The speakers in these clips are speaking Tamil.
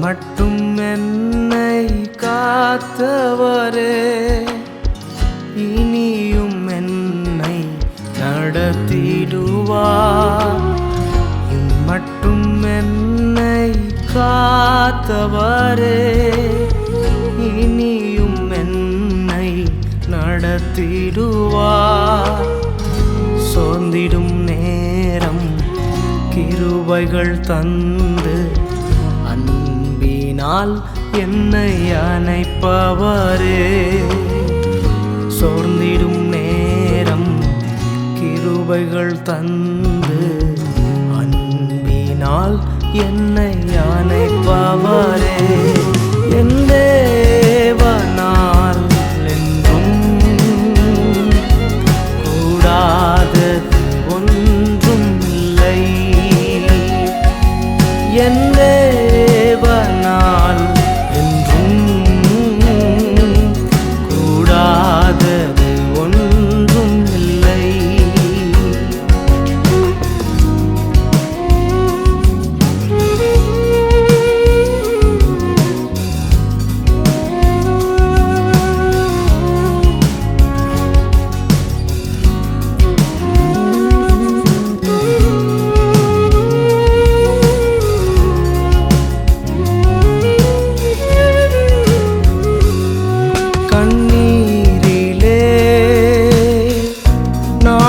மட்டும் என்னை காத்தவரே. இனியும் என்னை நடத்திடுவார். மட்டும் என்னை காத்தவரே. இனியும் என்னை நடத்திடுவார். சோர்ந்திடும் நேரம் கிருபைகள் தந்து நாள் என்னை அணைப்பவரே. சோர்ந்திடும் நேரம் கிருபைகள் தந்து அன்பினால் என்னை அணைப்பவரே. என்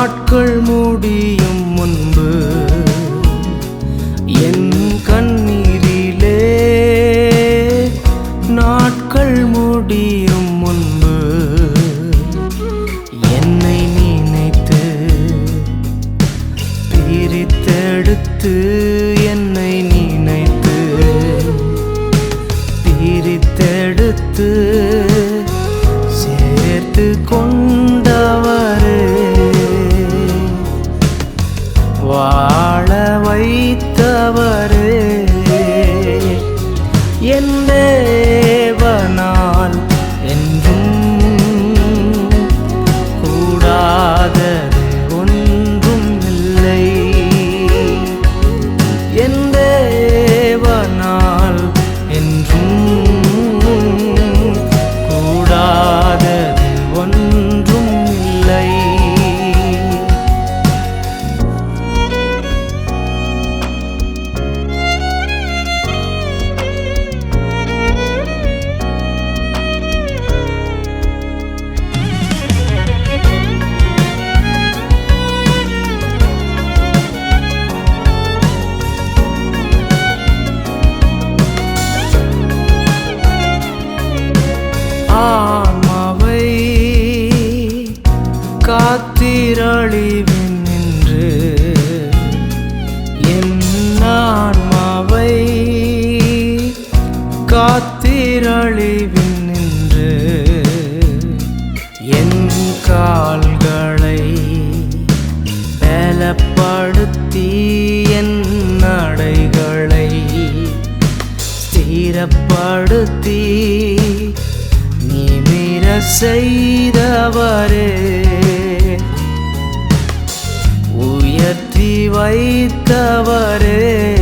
நாட்கள் முடியும் முன்பு என் கண்ணீரிலே நாட்கள் முடியும் முன்பு என்னை நினைத்து பிரித்தெடுத்து என்னை நினைத்து பிரித்தெடுத்து வைத்தவரே. காத்திரழிவின் நின்று. என் ஆன்மாவை காத்திரழிவின் நின்று. என் கால்களை பலப்படுத்தி என் நடைகளை ஸ்திரப்படுத்தி நீ மீற செய்தவரே இயற்றி வைத்தவரே.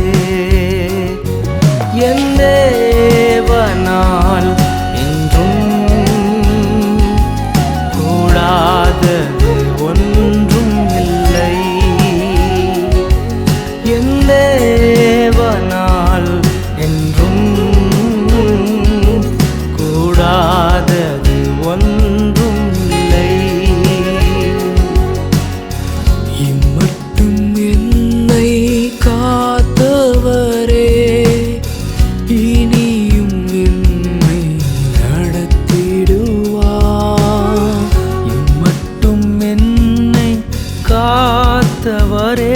காத்தவரே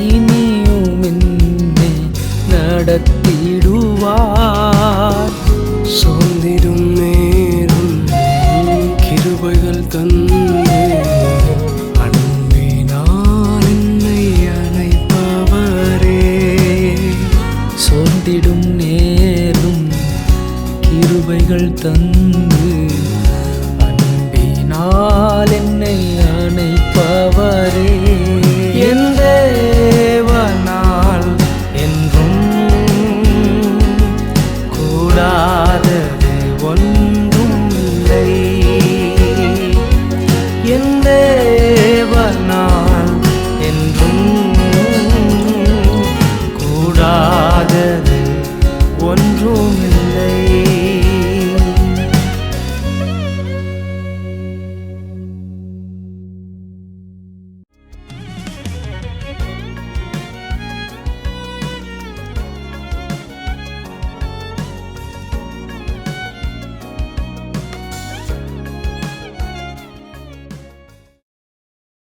இனியும் என்னை நடத்திடுவார். சோர்ந்திடும் நேரம் கிருபைகள் தந்து. அன்பினால் என்னை அணைப்பவரே. சோர்ந்திடும் நேரம் கிருபைகள் தந்து. அன்பினால் என்னை அணைப்பவரே